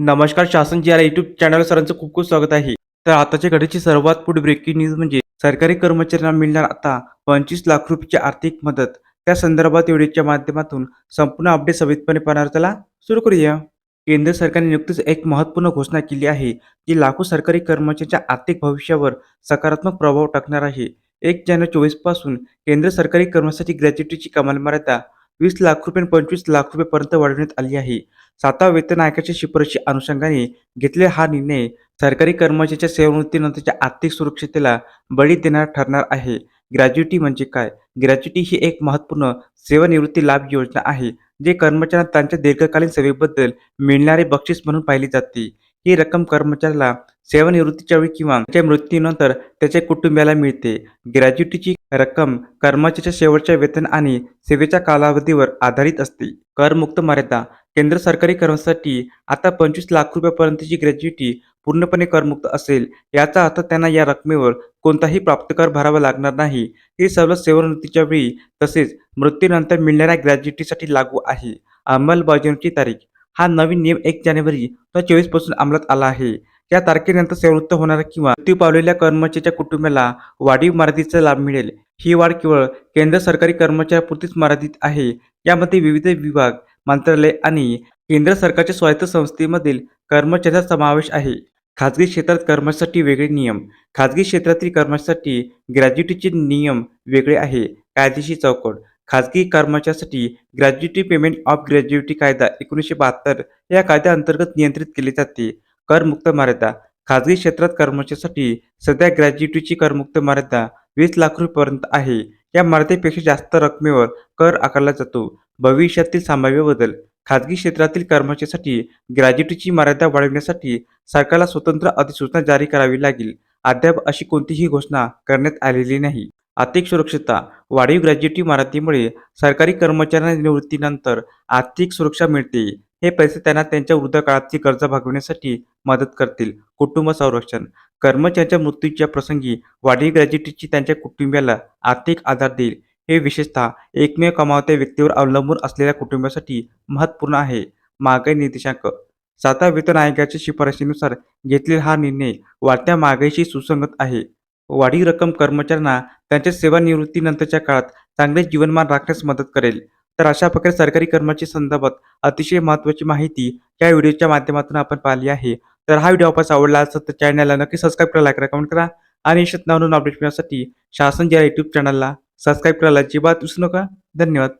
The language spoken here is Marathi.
नमस्कार शासन जी आर युट्यूब चॅनल सरांचं खूप खूप स्वागत आहे. तर आताच्या घडीची सर्वात पुढे ब्रेकिंग न्यूज म्हणजे सरकारी कर्मचाऱ्यांना मिळणार आता पंचवीस लाख रुपयाची आर्थिक मदत. त्या संदर्भात व्हिडिओच्या माध्यमातून संपूर्ण अपडेट सविस्तरपणे पाहणार त्याला सुरू करूया. केंद्र सरकारने नुकतीच एक महत्त्वपूर्ण घोषणा केली आहे की लाखो सरकारी कर्मचाऱ्यांच्या आर्थिक भविष्यावर सकारात्मक प्रभाव टाकणार आहे. एक जानेवारी चोवीसपासून केंद्र सरकारी कर्मचारी ग्रॅज्युटीची कमाल मर्यादा वीस लाख रुपये पंचवीस लाख रुपयेपर्यंत वाढवण्यात आली आहे. सातव्या वेतन आयोगाच्या शिफारशी अनुषंगाने घेतलेला हा निर्णय सरकारी कर्मचाऱ्याच्या सेवानिवृत्तीनंतरच्या आर्थिक सुरक्षितेला बळी देणारा ठरणार आहे. ग्रॅज्युटी म्हणजे काय? ग्रॅज्युटी ही एक महत्त्वपूर्ण सेवानिवृत्ती लाभ योजना आहे जे कर्मचाऱ्यांना त्यांच्या दीर्घकालीन सेवेबद्दल मिळणारे बक्षीस म्हणून पाहिली जाते. ही रक्कम कर्मचाऱ्याला सेवानिवृत्तीच्या वेळी किंवा त्याच्या मृत्यूनंतर त्याच्या कुटुंबियाला मिळते. ग्रॅज्युटीची रक्कम कर्मचाऱ्याच्या शेवटच्या वेतन आणि सेवेच्या कालावधीवर आधारित असते. करमुक्त मर्यादा केंद्र सरकारी कर्मचाऱ्यांसाठी आता पंचवीस लाख रुपयापर्यंतची ग्रॅज्युटी पूर्णपणे करमुक्त असेल याचा अर्थ त्यांना या रकमेवर कोणताही प्राप्तकर भरावा लागणार नाही. ही सवलत सेवानिवृत्तीच्या वेळी तसेच मृत्यूनंतर मिळणाऱ्या ग्रॅज्युटीसाठी लागू आहे. अंमलबजावणीची तारीख. हा नवीन नियम एक जानेवारी दोन चोवीसपासून चोवीसपासून अंमलात आला आहे. या तारखेनंतर सेवृत्त होणारा किंवा मृत्यू पावलेल्या कर्मचाऱ्याच्या कुटुंबाला वाढीव मर्यादेचा लाभ मिळेल. ही वाढ केवळ केंद्र सरकारी कर्मचाऱ्यापुरतीच मर्यादित आहे. यामध्ये विविध विभाग मंत्रालय आणि केंद्र सरकारच्या स्वायत्त संस्थेमधील कर्मचाऱ्याचा समावेश आहे. खाजगी क्षेत्रात कर्मचाऱ्यासाठी वेगळे नियम खाजगी क्षेत्रातील कर्मचाऱ्यासाठी ग्रॅज्युटीचे नियम वेगळे आहे. कायदेशीर चौकट खाजगी कर्मचाऱ्यासाठी ग्रॅज्युटी पेमेंट ऑफ ग्रॅज्युटी कायदा एकोणीसशे बहात्तर या कायद्याअंतर्गत नियंत्रित केले जाते. करमुक्त मर्यादा खाजगी क्षेत्रात कर्मचाऱ्यांसाठी सध्या ग्रॅज्युटीची करमुक्त मर्यादा वीस लाख रुपयेपर्यंत आहे. या मर्यादेपेक्षा जास्त रकमेवर कर आकारला जातो. भविष्यातील संभाव्य बदल. खाजगी क्षेत्रातील कर्मचाऱ्यांसाठी ग्रॅज्युटीची मर्यादा वाढविण्यासाठी सरकारला स्वतंत्र अधिसूचना जारी करावी लागेल. अद्याप अशी कोणतीही घोषणा करण्यात आलेली नाही. आर्थिक सुरक्षितता वाढीव ग्रॅज्युटी मराठीमुळे सरकारी कर्मचाऱ्यांना निवृत्तीनंतर आर्थिक सुरक्षा मिळते. हे पैसे त्यांना त्यांच्या वृद्धकाळाची गरजा भागविण्यासाठी मदत करतील. कुटुंब संरक्षण. कर्मचाऱ्यांच्या मृत्यूच्या प्रसंगी वाढीव ग्रॅज्युटीची त्यांच्या कुटुंबियाला आर्थिक आधार देईल. हे विशेषतः एकमेव कमावत्या व्यक्तीवर अवलंबून असलेल्या कुटुंबासाठी महत्त्वपूर्ण आहे. महागाई निर्देशांक. सातव्या वेतन आयोगाच्या शिफारशीनुसार घेतलेला हा निर्णय वाढत्या महागाईशी सुसंगत आहे. वाढीव रक्कम कर्मचाऱ्यांना त्यांच्या सेवानिवृत्तीनंतरच्या काळात चांगले जीवनमान राखण्यास मदत करेल. तर अशा प्रकारे सरकारी कर्मचारी संदर्भात अतिशय महत्त्वाची माहिती या व्हिडिओच्या माध्यमातून आपण पाहिली आहे. तर हा व्हिडिओ आपण आवडला असेल तर चॅनलला नक्की सबस्क्राईब करा लाईक करा कमेंट करा आणि शेतनावरून अपडेट मिळण्यासाठी शासन ज्या यूट्यूब चॅनलला सबस्क्राईब करायला अजिबात विसरू नका. धन्यवाद.